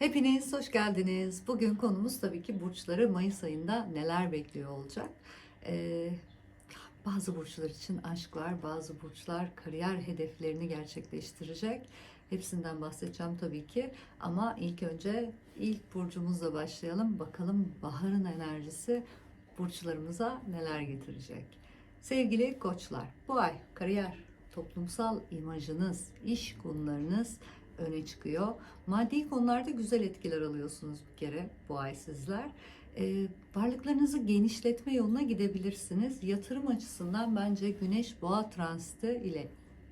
Hepiniz hoş geldiniz. Bugün konumuz tabii ki burçları Mayıs ayında neler bekliyor olacak. Ee, bazı burçlar için aşklar, bazı burçlar kariyer hedeflerini gerçekleştirecek. Hepsinden bahsedeceğim tabii ki. Ama ilk önce ilk burcumuzla başlayalım. Bakalım baharın enerjisi burçlarımıza neler getirecek. Sevgili koçlar, bu ay kariyer, toplumsal imajınız, iş konularınız öne çıkıyor. Maddi konularda güzel etkiler alıyorsunuz bir kere bu ay sizler. Ee, varlıklarınızı genişletme yoluna gidebilirsiniz. Yatırım açısından bence Güneş Boğa transiti ile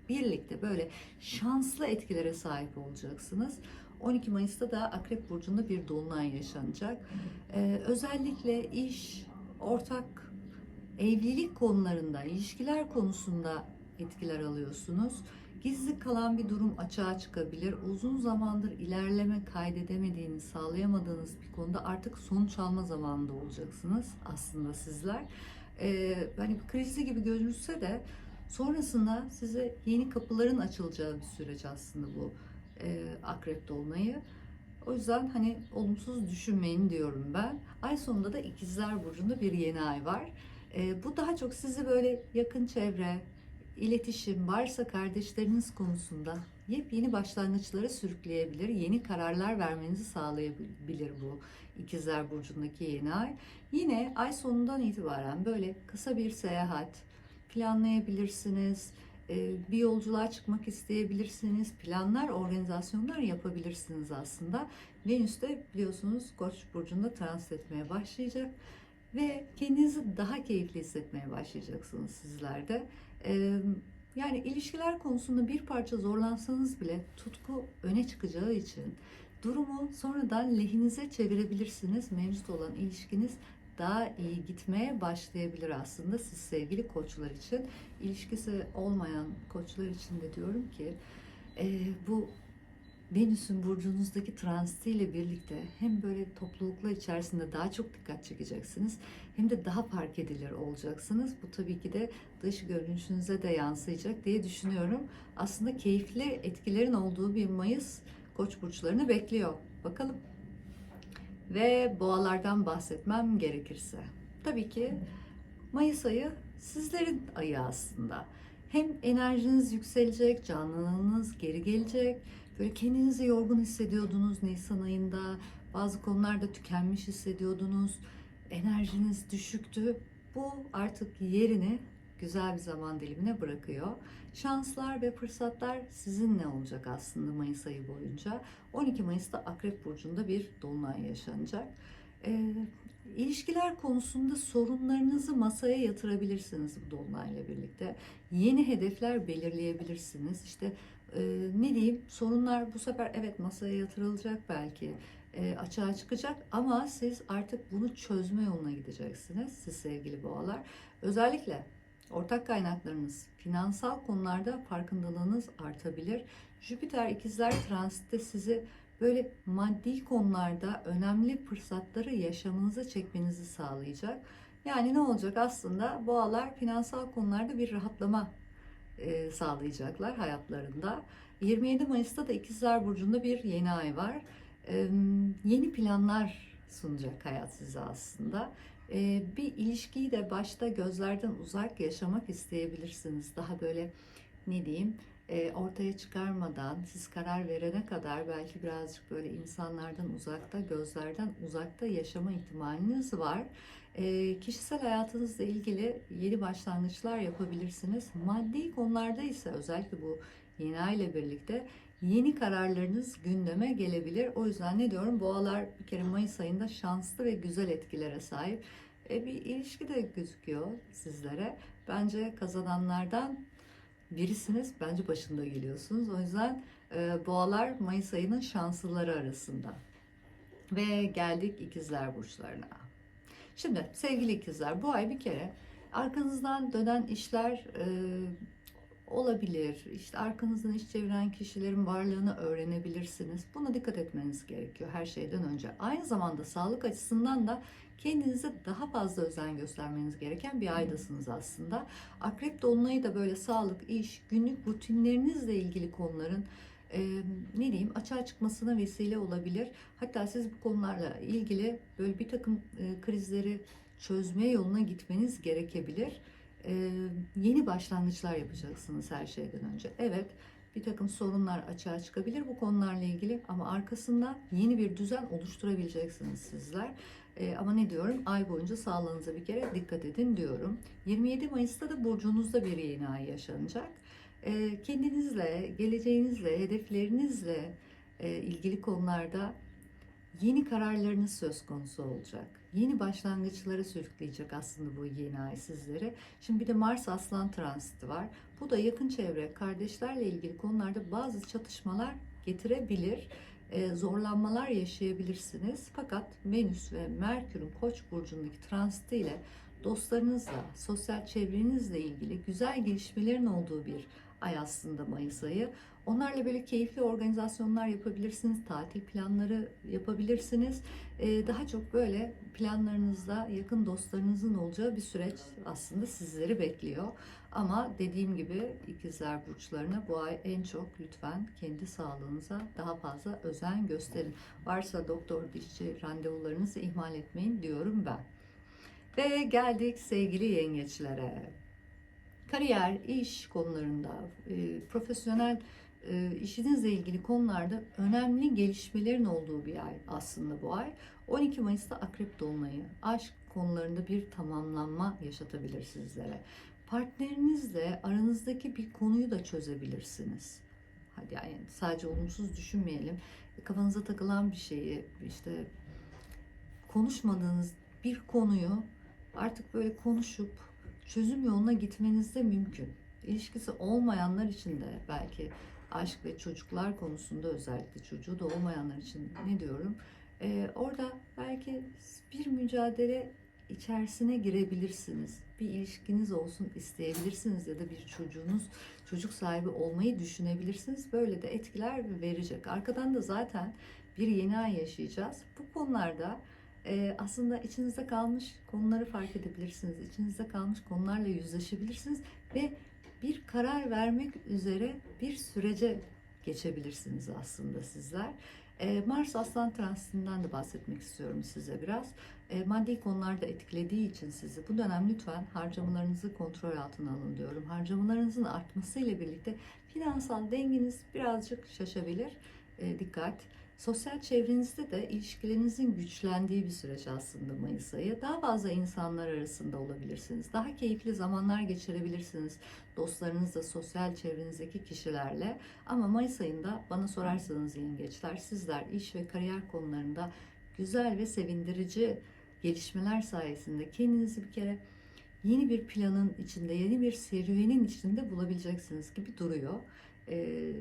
birlikte böyle şanslı etkilere sahip olacaksınız. 12 Mayıs'ta da Akrep Burcu'nda bir dolunay yaşanacak. Ee, özellikle iş, ortak, evlilik konularında, ilişkiler konusunda etkiler alıyorsunuz. Gizli kalan bir durum açığa çıkabilir. Uzun zamandır ilerleme kaydedemediğiniz, sağlayamadığınız bir konuda artık sonuç alma zamanında olacaksınız aslında sizler. Ee, hani bir krizli gibi görünse de sonrasında size yeni kapıların açılacağı bir süreç aslında bu e, akrep dolunayı. O yüzden hani olumsuz düşünmeyin diyorum ben. Ay sonunda da ikizler burcunda bir yeni ay var. Ee, bu daha çok sizi böyle yakın çevre, iletişim varsa kardeşleriniz konusunda yepyeni başlangıçlara sürükleyebilir. Yeni kararlar vermenizi sağlayabilir bu ikizler burcundaki yeni ay. Yine ay sonundan itibaren böyle kısa bir seyahat planlayabilirsiniz. Ee, Bir yolculuğa çıkmak isteyebilirsiniz. Planlar, organizasyonlar yapabilirsiniz aslında. Venüs de biliyorsunuz Koç burcunda transit etmeye başlayacak ve kendinizi daha keyifli hissetmeye başlayacaksınız sizler de. Ee, yani ilişkiler konusunda bir parça zorlansanız bile tutku öne çıkacağı için durumu sonradan lehinize çevirebilirsiniz. Mevcut olan ilişkiniz daha iyi gitmeye başlayabilir aslında siz sevgili koçlar için. İlişkisi olmayan koçlar için de diyorum ki e, bu Venüs'ün burcunuzdaki transitiyle birlikte hem böyle topluluklar içerisinde daha çok dikkat çekeceksiniz hem de daha fark edilir olacaksınız. Bu tabii ki de dış görünüşünüze de yansıyacak diye düşünüyorum. Aslında keyifli etkilerin olduğu bir Mayıs Koç burçlarını bekliyor. Bakalım. Ve boğalardan bahsetmem gerekirse. Tabii ki Mayıs ayı sizlerin ayı aslında. Hem enerjiniz yükselecek, canlılığınız geri gelecek. Böyle kendinizi yorgun hissediyordunuz Nisan ayında. Bazı konularda tükenmiş hissediyordunuz. Enerjiniz düşüktü. Bu artık yerini güzel bir zaman dilimine bırakıyor. Şanslar ve fırsatlar sizinle olacak aslında Mayıs ayı boyunca. 12 Mayıs'ta Akrep Burcu'nda bir dolunay yaşanacak. Ee, ilişkiler konusunda sorunlarınızı masaya yatırabilirsiniz bu dolunayla birlikte. Yeni hedefler belirleyebilirsiniz. İşte e, ne diyeyim sorunlar bu sefer evet masaya yatırılacak belki e, açığa çıkacak ama siz artık bunu çözme yoluna gideceksiniz siz sevgili boğalar. Özellikle ortak kaynaklarınız, finansal konularda farkındalığınız artabilir. Jüpiter ikizler transitte sizi böyle maddi konularda önemli fırsatları yaşamınıza çekmenizi sağlayacak. Yani ne olacak aslında boğalar finansal konularda bir rahatlama e, sağlayacaklar hayatlarında. 27 Mayıs'ta da İkizler Burcu'nda bir yeni ay var. E, yeni planlar sunacak hayat size aslında. E, bir ilişkiyi de başta gözlerden uzak yaşamak isteyebilirsiniz. Daha böyle ne diyeyim ortaya çıkarmadan siz karar verene kadar belki birazcık böyle insanlardan uzakta, gözlerden uzakta yaşama ihtimaliniz var. E, kişisel hayatınızla ilgili yeni başlangıçlar yapabilirsiniz. Maddi konularda ise özellikle bu yeni ay ile birlikte yeni kararlarınız gündeme gelebilir. O yüzden ne diyorum boğalar bir kere Mayıs ayında şanslı ve güzel etkilere sahip. E, bir ilişki de gözüküyor sizlere. Bence kazananlardan birisiniz. Bence başında geliyorsunuz. O yüzden e, boğalar Mayıs ayının şanslıları arasında. Ve geldik ikizler burçlarına. Şimdi sevgili ikizler bu ay bir kere arkanızdan dönen işler e, olabilir. İşte arkanızdan iş çeviren kişilerin varlığını öğrenebilirsiniz. Buna dikkat etmeniz gerekiyor her şeyden önce. Aynı zamanda sağlık açısından da kendinize daha fazla özen göstermeniz gereken bir aydasınız aslında. Akrep dolunayı da böyle sağlık, iş, günlük rutinlerinizle ilgili konuların e, ne diyeyim açığa çıkmasına vesile olabilir. Hatta siz bu konularla ilgili böyle bir takım e, krizleri çözme yoluna gitmeniz gerekebilir. E, yeni başlangıçlar yapacaksınız her şeyden önce. Evet bir takım sorunlar açığa çıkabilir bu konularla ilgili ama arkasından yeni bir düzen oluşturabileceksiniz sizler. E, ama ne diyorum? Ay boyunca sağlığınıza bir kere dikkat edin diyorum. 27 Mayıs'ta da burcunuzda bir yeni ay yaşanacak. E, kendinizle, geleceğinizle, hedeflerinizle e, ilgili konularda yeni kararlarınız söz konusu olacak. Yeni başlangıçlara sürükleyecek aslında bu yeni ay sizleri. Şimdi bir de Mars Aslan transiti var. Bu da yakın çevre, kardeşlerle ilgili konularda bazı çatışmalar getirebilir. Ee, zorlanmalar yaşayabilirsiniz. Fakat Venüs ve Merkür'ün Koç burcundaki transiti ile dostlarınızla, sosyal çevrenizle ilgili güzel gelişmelerin olduğu bir ay aslında Mayıs ayı. Onlarla böyle keyifli organizasyonlar yapabilirsiniz, tatil planları yapabilirsiniz. Ee, daha çok böyle planlarınızda yakın dostlarınızın olacağı bir süreç aslında sizleri bekliyor. Ama dediğim gibi ikizler burçlarına bu ay en çok lütfen kendi sağlığınıza daha fazla özen gösterin. Varsa doktor dişçi randevularınızı ihmal etmeyin diyorum ben. Ve geldik sevgili yengeçlere. Kariyer, iş konularında, e, profesyonel e, işinizle ilgili konularda önemli gelişmelerin olduğu bir ay aslında bu ay. 12 Mayıs'ta Akrep Dolunayı, aşk konularında bir tamamlanma yaşatabilir sizlere. Partnerinizle aranızdaki bir konuyu da çözebilirsiniz. Hadi yani sadece olumsuz düşünmeyelim. Kafanıza takılan bir şeyi işte konuşmadığınız bir konuyu artık böyle konuşup çözüm yoluna gitmeniz de mümkün. İlişkisi olmayanlar için de belki aşk ve çocuklar konusunda özellikle çocuğu da olmayanlar için ne diyorum? Ee, orada belki bir mücadele içerisine girebilirsiniz. Bir ilişkiniz olsun isteyebilirsiniz ya da bir çocuğunuz, çocuk sahibi olmayı düşünebilirsiniz. Böyle de etkiler verecek. Arkadan da zaten bir yeni ay yaşayacağız. Bu konularda e, aslında içinizde kalmış konuları fark edebilirsiniz. İçinizde kalmış konularla yüzleşebilirsiniz ve bir karar vermek üzere bir sürece geçebilirsiniz aslında sizler. E, Mars Aslan transitinden de bahsetmek istiyorum size biraz. E, maddi konularda etkilediği için sizi bu dönem lütfen harcamalarınızı kontrol altına alın diyorum. Harcamalarınızın artmasıyla birlikte finansal dengeniz birazcık şaşabilir. E, dikkat. Sosyal çevrenizde de ilişkilerinizin güçlendiği bir süreç aslında Mayıs ayı. Daha fazla insanlar arasında olabilirsiniz. Daha keyifli zamanlar geçirebilirsiniz dostlarınızla, sosyal çevrenizdeki kişilerle. Ama Mayıs ayında bana sorarsanız yengeçler, sizler iş ve kariyer konularında güzel ve sevindirici gelişmeler sayesinde kendinizi bir kere yeni bir planın içinde, yeni bir serüvenin içinde bulabileceksiniz gibi duruyor. Ee,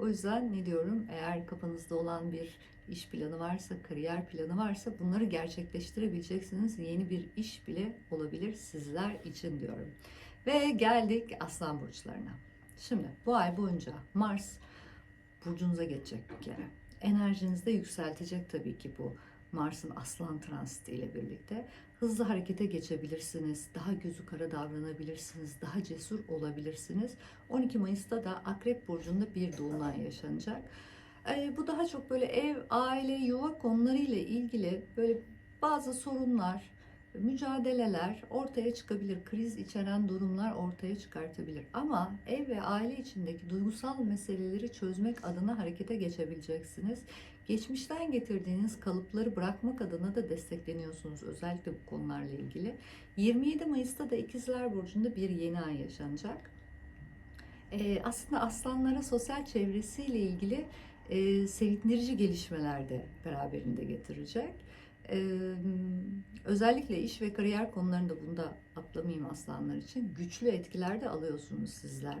o yüzden ne diyorum eğer kafanızda olan bir iş planı varsa, kariyer planı varsa bunları gerçekleştirebileceksiniz. Yeni bir iş bile olabilir sizler için diyorum. Ve geldik Aslan burçlarına. Şimdi bu ay boyunca Mars burcunuza geçecek bir kere. Enerjinizi de yükseltecek tabii ki bu Mars'ın Aslan transiti ile birlikte hızlı harekete geçebilirsiniz, daha gözü kara davranabilirsiniz, daha cesur olabilirsiniz. 12 Mayıs'ta da Akrep Burcu'nda bir dolunay yaşanacak. Ee, bu daha çok böyle ev, aile, yuva konularıyla ilgili böyle bazı sorunlar, mücadeleler ortaya çıkabilir. Kriz içeren durumlar ortaya çıkartabilir. Ama ev ve aile içindeki duygusal meseleleri çözmek adına harekete geçebileceksiniz. Geçmişten getirdiğiniz kalıpları bırakmak adına da destekleniyorsunuz özellikle bu konularla ilgili. 27 Mayıs'ta da İkizler Burcu'nda bir yeni ay yaşanacak. Ee, aslında aslanlara sosyal çevresiyle ilgili e, sevindirici gelişmeler de beraberinde getirecek. Ee, özellikle iş ve kariyer konularında bunda atlamayayım aslanlar için güçlü etkiler de alıyorsunuz sizler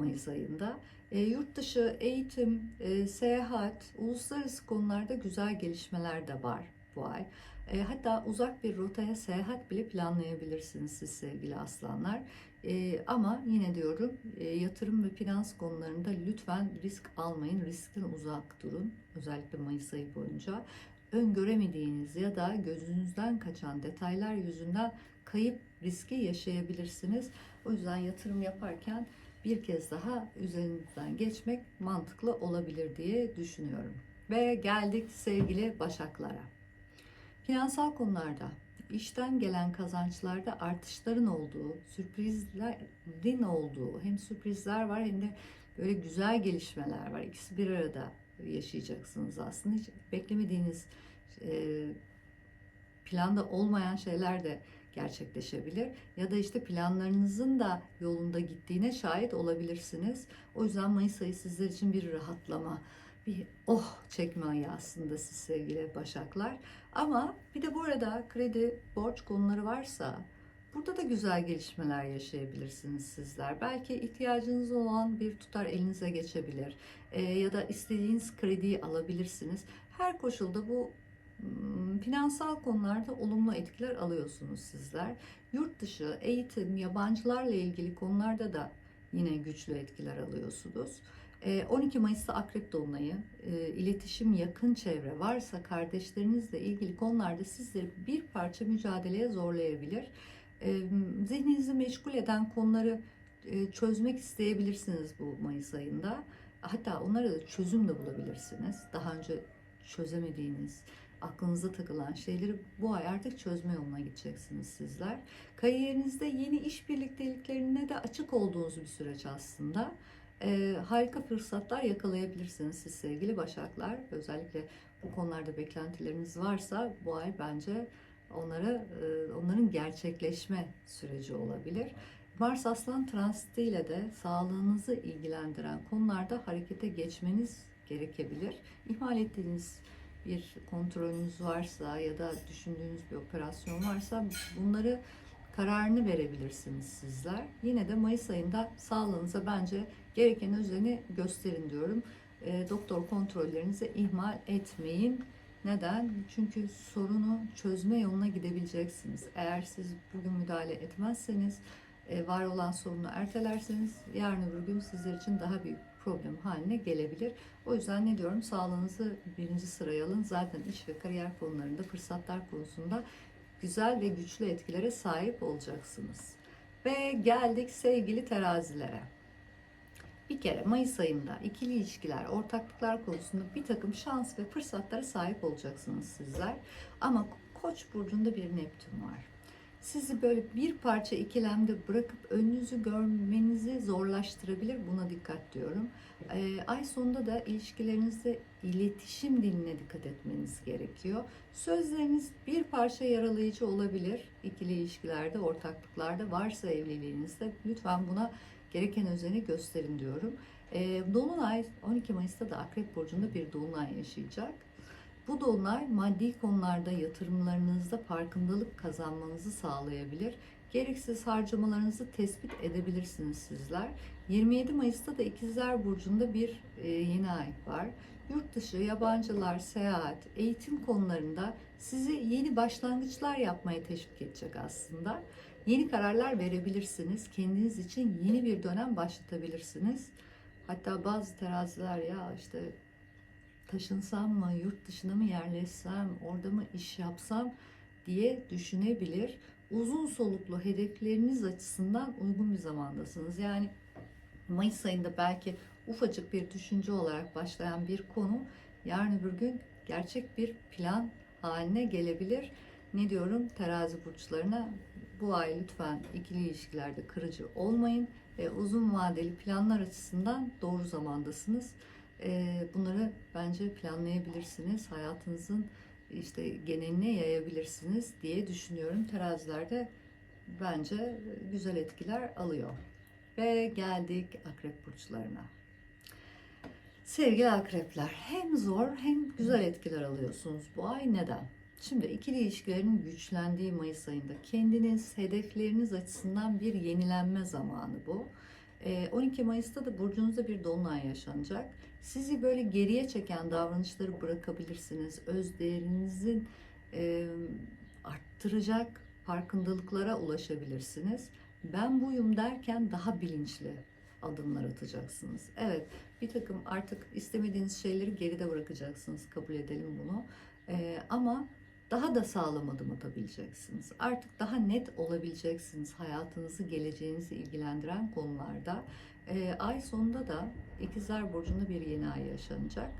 Mayıs ayında. E, yurt dışı eğitim, e, seyahat, uluslararası konularda güzel gelişmeler de var bu ay. E, hatta uzak bir rotaya seyahat bile planlayabilirsiniz siz sevgili aslanlar. E, ama yine diyorum e, yatırım ve finans konularında lütfen risk almayın, riskten uzak durun. Özellikle Mayıs ayı boyunca öngöremediğiniz ya da gözünüzden kaçan detaylar yüzünden kayıp riski yaşayabilirsiniz. O yüzden yatırım yaparken bir kez daha üzerinden geçmek mantıklı olabilir diye düşünüyorum. Ve geldik sevgili Başaklara. Finansal konularda işten gelen kazançlarda artışların olduğu, sürprizlerin olduğu, hem sürprizler var hem de böyle güzel gelişmeler var. İkisi bir arada yaşayacaksınız aslında. Hiç beklemediğiniz planda olmayan şeyler de gerçekleşebilir. Ya da işte planlarınızın da yolunda gittiğine şahit olabilirsiniz. O yüzden Mayıs ayı sizler için bir rahatlama, bir oh çekme ayı aslında siz sevgili Başaklar. Ama bir de bu arada kredi, borç konuları varsa burada da güzel gelişmeler yaşayabilirsiniz sizler. Belki ihtiyacınız olan bir tutar elinize geçebilir. Ee, ya da istediğiniz krediyi alabilirsiniz. Her koşulda bu finansal konularda olumlu etkiler alıyorsunuz sizler. Yurt dışı, eğitim, yabancılarla ilgili konularda da yine güçlü etkiler alıyorsunuz. 12 Mayıs'ta Akrep Dolunay'ı, e, iletişim yakın çevre varsa kardeşlerinizle ilgili konularda sizleri bir parça mücadeleye zorlayabilir. E, Zihninizi meşgul eden konuları e, çözmek isteyebilirsiniz bu Mayıs ayında. Hatta onlara da çözüm de bulabilirsiniz. Daha önce çözemediğiniz, aklınıza takılan şeyleri bu ay artık çözme yoluna gideceksiniz sizler. Kariyerinizde yeni iş birlikteliklerine de açık olduğunuz bir süreç aslında. Ee, harika fırsatlar yakalayabilirsiniz siz sevgili Başaklar. Özellikle bu konularda beklentileriniz varsa bu ay bence onlara e, onların gerçekleşme süreci olabilir. Mars Aslan transiti ile de sağlığınızı ilgilendiren konularda harekete geçmeniz gerekebilir. İhmal ettiğiniz bir kontrolünüz varsa ya da düşündüğünüz bir operasyon varsa bunları kararını verebilirsiniz sizler. Yine de Mayıs ayında sağlığınıza bence gereken özeni gösterin diyorum. E, doktor kontrollerinizi ihmal etmeyin. Neden? Çünkü sorunu çözme yoluna gidebileceksiniz. Eğer siz bugün müdahale etmezseniz, e, var olan sorunu ertelerseniz yarın öbür gün sizler için daha büyük problem haline gelebilir. O yüzden ne diyorum sağlığınızı birinci sıraya alın. Zaten iş ve kariyer konularında fırsatlar konusunda güzel ve güçlü etkilere sahip olacaksınız. Ve geldik sevgili terazilere. Bir kere Mayıs ayında ikili ilişkiler, ortaklıklar konusunda bir takım şans ve fırsatlara sahip olacaksınız sizler. Ama Koç burcunda bir Neptün var sizi böyle bir parça ikilemde bırakıp önünüzü görmenizi zorlaştırabilir. Buna dikkat diyorum. Ee, ay sonunda da ilişkilerinizde iletişim diline dikkat etmeniz gerekiyor. Sözleriniz bir parça yaralayıcı olabilir. İkili ilişkilerde, ortaklıklarda varsa evliliğinizde lütfen buna gereken özeni gösterin diyorum. Ee, Dolunay 12 Mayıs'ta da Akrep Burcu'nda bir Dolunay yaşayacak. Bu dolunay maddi konularda yatırımlarınızda farkındalık kazanmanızı sağlayabilir. Gereksiz harcamalarınızı tespit edebilirsiniz sizler. 27 Mayıs'ta da İkizler Burcu'nda bir e, yeni ay var. Yurt dışı, yabancılar, seyahat, eğitim konularında sizi yeni başlangıçlar yapmaya teşvik edecek aslında. Yeni kararlar verebilirsiniz. Kendiniz için yeni bir dönem başlatabilirsiniz. Hatta bazı teraziler ya işte taşınsam mı, yurt dışına mı yerleşsem, orada mı iş yapsam diye düşünebilir. Uzun soluklu hedefleriniz açısından uygun bir zamandasınız. Yani Mayıs ayında belki ufacık bir düşünce olarak başlayan bir konu yarın öbür gün gerçek bir plan haline gelebilir. Ne diyorum terazi burçlarına bu ay lütfen ikili ilişkilerde kırıcı olmayın ve uzun vadeli planlar açısından doğru zamandasınız. Bunları bence planlayabilirsiniz. Hayatınızın işte geneline yayabilirsiniz diye düşünüyorum. Terazilerde bence güzel etkiler alıyor. Ve geldik akrep burçlarına. Sevgili akrepler hem zor hem güzel etkiler alıyorsunuz bu ay. Neden? Şimdi ikili ilişkilerin güçlendiği Mayıs ayında kendiniz, hedefleriniz açısından bir yenilenme zamanı bu. 12 Mayıs'ta da burcunuzda bir dolunay yaşanacak. Sizi böyle geriye çeken davranışları bırakabilirsiniz. Öz değerinizin e, arttıracak farkındalıklara ulaşabilirsiniz. Ben buyum derken daha bilinçli adımlar atacaksınız. Evet, bir takım artık istemediğiniz şeyleri geride bırakacaksınız. Kabul edelim bunu. E, ama daha da sağlam adım atabileceksiniz. Artık daha net olabileceksiniz hayatınızı, geleceğinizi ilgilendiren konularda. Ee, ay sonunda da İkizler Burcu'nda bir yeni ay yaşanacak.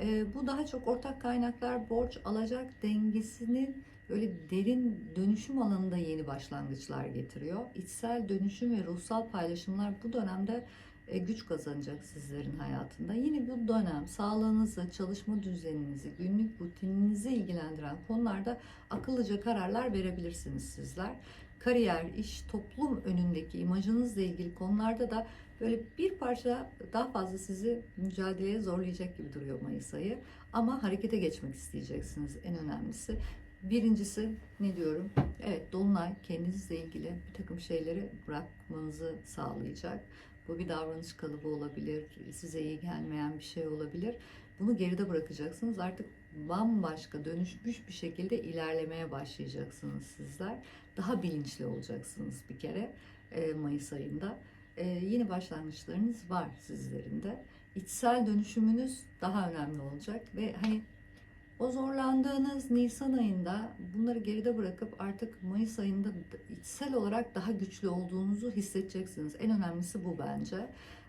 Ee, bu daha çok ortak kaynaklar, borç alacak dengesinin böyle derin dönüşüm alanında yeni başlangıçlar getiriyor. İçsel dönüşüm ve ruhsal paylaşımlar bu dönemde e, güç kazanacak sizlerin hayatında. Yine bu dönem sağlığınızı, çalışma düzeninizi, günlük rutininizi ilgilendiren konularda akıllıca kararlar verebilirsiniz sizler. Kariyer, iş, toplum önündeki imajınızla ilgili konularda da böyle bir parça daha fazla sizi mücadeleye zorlayacak gibi duruyor Mayıs ayı. Ama harekete geçmek isteyeceksiniz en önemlisi. Birincisi ne diyorum? Evet Dolunay kendinizle ilgili bir takım şeyleri bırakmanızı sağlayacak. Bu bir davranış kalıbı olabilir, size iyi gelmeyen bir şey olabilir. Bunu geride bırakacaksınız. Artık bambaşka dönüşmüş bir şekilde ilerlemeye başlayacaksınız sizler. Daha bilinçli olacaksınız bir kere e, Mayıs ayında. E, yeni başlangıçlarınız var sizlerin de. İçsel dönüşümünüz daha önemli olacak ve hani o zorlandığınız Nisan ayında bunları geride bırakıp artık Mayıs ayında içsel olarak daha güçlü olduğunuzu hissedeceksiniz. En önemlisi bu bence.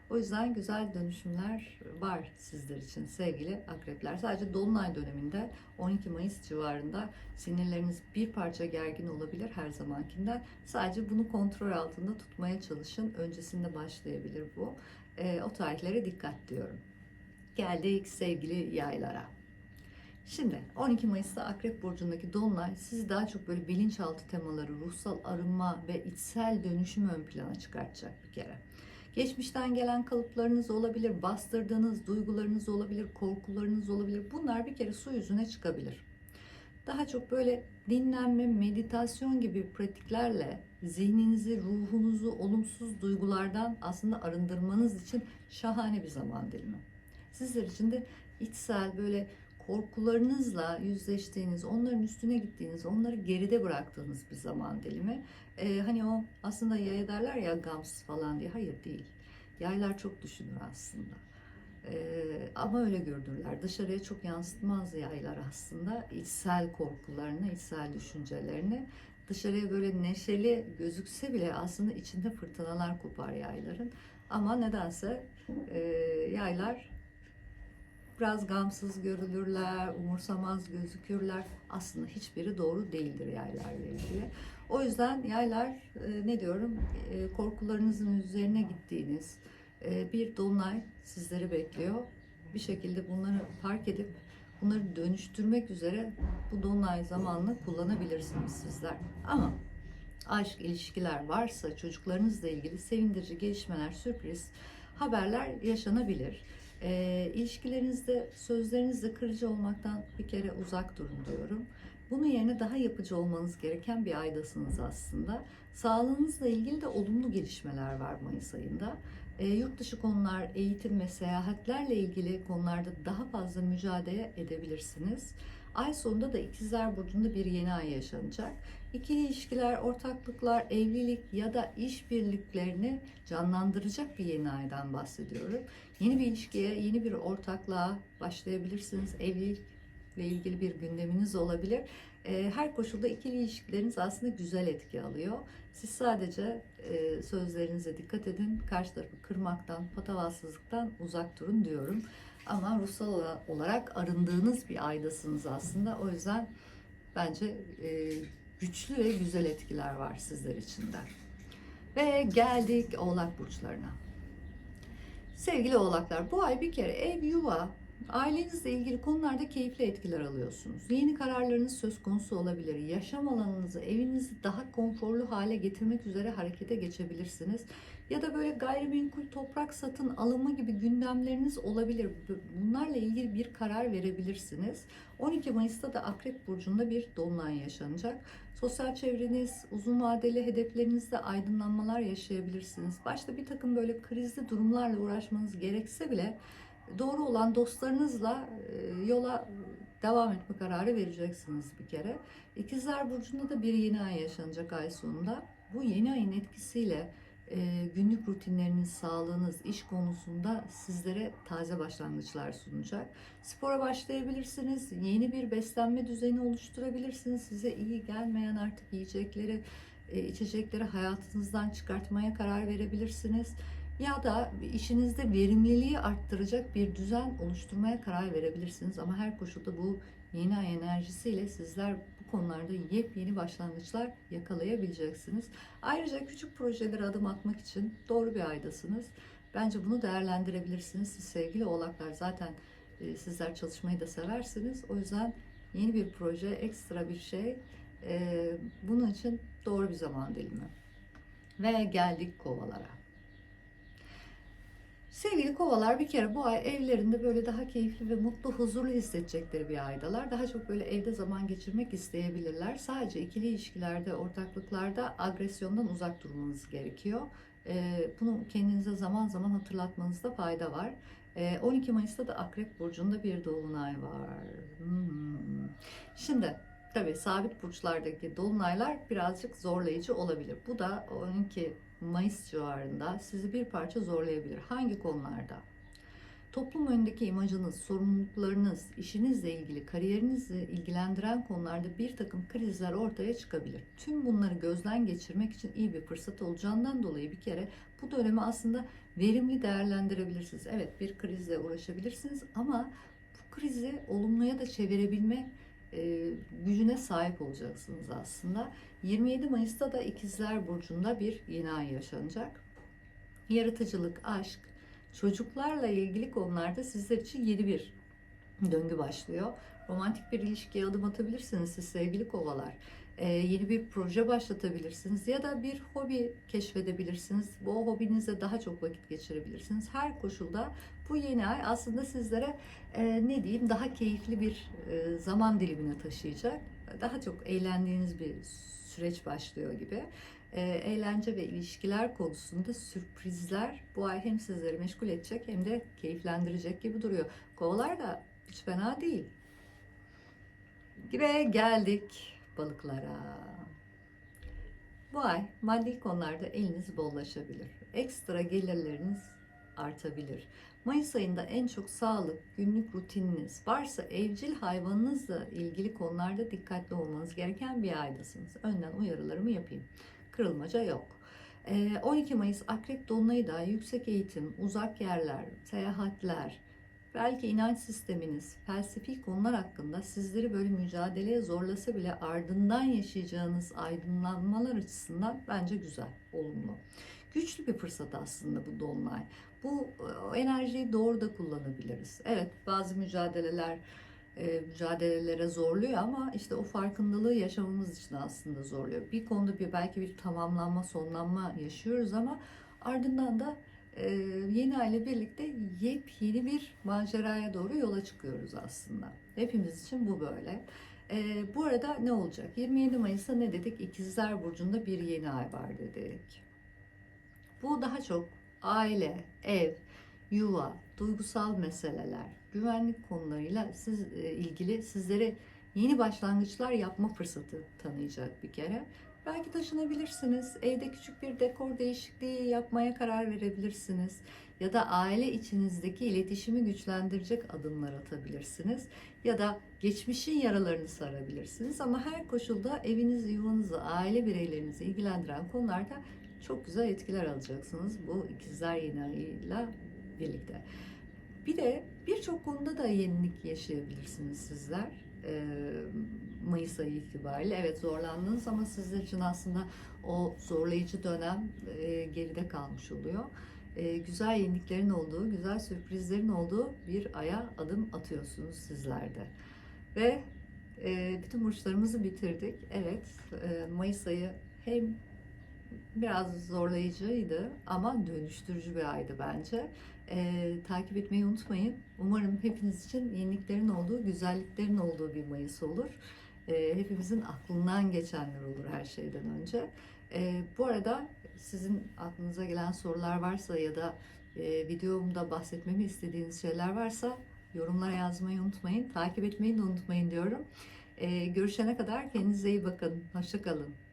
O yüzden güzel dönüşümler var sizler için sevgili akrepler. Sadece Dolunay döneminde 12 Mayıs civarında sinirleriniz bir parça gergin olabilir her zamankinden. Sadece bunu kontrol altında tutmaya çalışın. Öncesinde başlayabilir bu. E, o tarihlere dikkat diyorum. Geldik sevgili yaylara. Şimdi 12 Mayıs'ta Akrep Burcu'ndaki Dolunay sizi daha çok böyle bilinçaltı temaları, ruhsal arınma ve içsel dönüşüm ön plana çıkartacak bir kere. Geçmişten gelen kalıplarınız olabilir, bastırdığınız duygularınız olabilir, korkularınız olabilir. Bunlar bir kere su yüzüne çıkabilir. Daha çok böyle dinlenme, meditasyon gibi pratiklerle zihninizi, ruhunuzu olumsuz duygulardan aslında arındırmanız için şahane bir zaman dilimi. Sizler için de içsel böyle korkularınızla yüzleştiğiniz, onların üstüne gittiğiniz, onları geride bıraktığınız bir zaman dilimi. Ee, hani o aslında yaya derler ya gamsız falan diye. Hayır değil. Yaylar çok düşünür aslında. Ee, ama öyle görünürler. Dışarıya çok yansıtmaz yaylar aslında. içsel korkularını, içsel düşüncelerini. Dışarıya böyle neşeli gözükse bile aslında içinde fırtınalar kopar yayların. Ama nedense e, yaylar biraz gamsız görülürler, umursamaz gözükürler. Aslında hiçbiri doğru değildir yaylarla ilgili. O yüzden yaylar e, ne diyorum e, korkularınızın üzerine gittiğiniz e, bir dolunay sizleri bekliyor. Bir şekilde bunları fark edip bunları dönüştürmek üzere bu dolunay zamanını kullanabilirsiniz sizler. Ama aşk ilişkiler varsa çocuklarınızla ilgili sevindirici gelişmeler, sürpriz haberler yaşanabilir. E, ilişkilerinizde sözlerinizle kırıcı olmaktan bir kere uzak durun diyorum. Bunun yerine daha yapıcı olmanız gereken bir aydasınız aslında. Sağlığınızla ilgili de olumlu gelişmeler var Mayıs ayında. E, yurt dışı konular, eğitim ve seyahatlerle ilgili konularda daha fazla mücadele edebilirsiniz. Ay sonunda da İkizler Burcu'nda bir yeni ay yaşanacak. İkili ilişkiler, ortaklıklar, evlilik ya da işbirliklerini canlandıracak bir yeni aydan bahsediyorum. Yeni bir ilişkiye, yeni bir ortaklığa başlayabilirsiniz. Evlilikle ilgili bir gündeminiz olabilir. Ee, her koşulda ikili ilişkileriniz aslında güzel etki alıyor. Siz sadece e, sözlerinize dikkat edin. Karşı tarafı kırmaktan, patavatsızlıktan uzak durun diyorum. Ama ruhsal olarak arındığınız bir aydasınız aslında. O yüzden bence e, güçlü ve güzel etkiler var sizler için de. Ve geldik Oğlak burçlarına. Sevgili Oğlaklar, bu ay bir kere ev, yuva, ailenizle ilgili konularda keyifli etkiler alıyorsunuz. Yeni kararlarınız söz konusu olabilir. Yaşam alanınızı, evinizi daha konforlu hale getirmek üzere harekete geçebilirsiniz. Ya da böyle gayrimenkul toprak satın alımı gibi gündemleriniz olabilir. Bunlarla ilgili bir karar verebilirsiniz. 12 Mayıs'ta da Akrep Burcu'nda bir dolunay yaşanacak. Sosyal çevreniz, uzun vadeli hedeflerinizde aydınlanmalar yaşayabilirsiniz. Başta bir takım böyle krizli durumlarla uğraşmanız gerekse bile doğru olan dostlarınızla e, yola devam etme kararı vereceksiniz bir kere. İkizler Burcu'nda da bir yeni ay yaşanacak ay sonunda. Bu yeni ayın etkisiyle günlük rutinleriniz, sağlığınız, iş konusunda sizlere taze başlangıçlar sunacak. Spora başlayabilirsiniz, yeni bir beslenme düzeni oluşturabilirsiniz. Size iyi gelmeyen artık yiyecekleri, e, içecekleri hayatınızdan çıkartmaya karar verebilirsiniz. Ya da işinizde verimliliği arttıracak bir düzen oluşturmaya karar verebilirsiniz. Ama her koşulda bu yeni ay enerjisiyle sizler konularda yepyeni başlangıçlar yakalayabileceksiniz. Ayrıca küçük projelere adım atmak için doğru bir aydasınız. Bence bunu değerlendirebilirsiniz. Siz sevgili oğlaklar zaten e, sizler çalışmayı da seversiniz. O yüzden yeni bir proje, ekstra bir şey e, bunun için doğru bir zaman dilimi. Ve geldik kovalara. Sevgili kovalar bir kere bu ay evlerinde böyle daha keyifli ve mutlu, huzurlu hissedecekleri bir aydalar. Daha çok böyle evde zaman geçirmek isteyebilirler. Sadece ikili ilişkilerde, ortaklıklarda agresyondan uzak durmanız gerekiyor. Ee, bunu kendinize zaman zaman hatırlatmanızda fayda var. Ee, 12 Mayıs'ta da Akrep Burcu'nda bir dolunay var. Hmm. Şimdi tabii sabit burçlardaki dolunaylar birazcık zorlayıcı olabilir. Bu da 12 Mayıs civarında sizi bir parça zorlayabilir. Hangi konularda? Toplum önündeki imajınız, sorumluluklarınız, işinizle ilgili, kariyerinizle ilgilendiren konularda bir takım krizler ortaya çıkabilir. Tüm bunları gözden geçirmek için iyi bir fırsat olacağından dolayı bir kere bu dönemi aslında verimli değerlendirebilirsiniz. Evet bir krizle uğraşabilirsiniz ama bu krizi olumluya da çevirebilme e, gücüne sahip olacaksınız aslında. 27 Mayıs'ta da İkizler Burcu'nda bir yeni ay yaşanacak. Yaratıcılık, aşk, çocuklarla ilgili konularda sizler için yeni bir döngü başlıyor. Romantik bir ilişkiye adım atabilirsiniz siz sevgili kovalar. Ee, yeni bir proje başlatabilirsiniz ya da bir hobi keşfedebilirsiniz. Bu hobinizle daha çok vakit geçirebilirsiniz. Her koşulda bu yeni ay aslında sizlere e, ne diyeyim daha keyifli bir e, zaman dilimine taşıyacak. Daha çok eğlendiğiniz bir süreç başlıyor gibi. E, eğlence ve ilişkiler konusunda sürprizler bu ay hem sizleri meşgul edecek hem de keyiflendirecek gibi duruyor. Kovalar da hiç fena değil. Ve geldik balıklara. Bu ay maddi konularda eliniz bollaşabilir. Ekstra gelirleriniz artabilir. Mayıs ayında en çok sağlık, günlük rutininiz varsa evcil hayvanınızla ilgili konularda dikkatli olmanız gereken bir aydasınız. Önden uyarılarımı yapayım. Kırılmaca yok. 12 Mayıs Akrep Dolunay'ı da yüksek eğitim, uzak yerler, seyahatler, belki inanç sisteminiz, felsefi konular hakkında sizleri böyle mücadeleye zorlasa bile ardından yaşayacağınız aydınlanmalar açısından bence güzel, olumlu. Güçlü bir fırsat aslında bu dolunay. Bu enerjiyi doğru da kullanabiliriz. Evet bazı mücadeleler e, mücadelelere zorluyor ama işte o farkındalığı yaşamamız için aslında zorluyor. Bir konuda bir belki bir tamamlanma, sonlanma yaşıyoruz ama ardından da e, yeni aile birlikte yepyeni bir maceraya doğru yola çıkıyoruz aslında. Hepimiz için bu böyle. E, bu arada ne olacak? 27 Mayıs'ta ne dedik? İkizler Burcu'nda bir yeni ay var dedik. Bu daha çok aile, ev, yuva, duygusal meseleler, güvenlik konularıyla siz e, ilgili sizlere yeni başlangıçlar yapma fırsatı tanıyacak bir kere. Belki taşınabilirsiniz. Evde küçük bir dekor değişikliği yapmaya karar verebilirsiniz. Ya da aile içinizdeki iletişimi güçlendirecek adımlar atabilirsiniz. Ya da geçmişin yaralarını sarabilirsiniz. Ama her koşulda evinizi, yuvanızı, aile bireylerinizi ilgilendiren konularda çok güzel etkiler alacaksınız bu ikizler yeni ayıyla birlikte. Bir de birçok konuda da yenilik yaşayabilirsiniz sizler. Ee, Mayıs ayı itibariyle. Evet zorlandınız ama sizler için aslında o zorlayıcı dönem e, geride kalmış oluyor. E, güzel yeniliklerin olduğu, güzel sürprizlerin olduğu bir aya adım atıyorsunuz sizlerde. Ve e, bütün burçlarımızı bitirdik. Evet, Mayıs ayı hem biraz zorlayıcıydı ama dönüştürücü bir aydı bence. Ee, takip etmeyi unutmayın. Umarım hepiniz için yeniliklerin olduğu, güzelliklerin olduğu bir Mayıs olur. Ee, hepimizin aklından geçenler olur her şeyden önce. Ee, bu arada sizin aklınıza gelen sorular varsa ya da e, videomda bahsetmemi istediğiniz şeyler varsa yorumlara yazmayı unutmayın. Takip etmeyi de unutmayın diyorum. Ee, görüşene kadar kendinize iyi bakın. Hoşçakalın.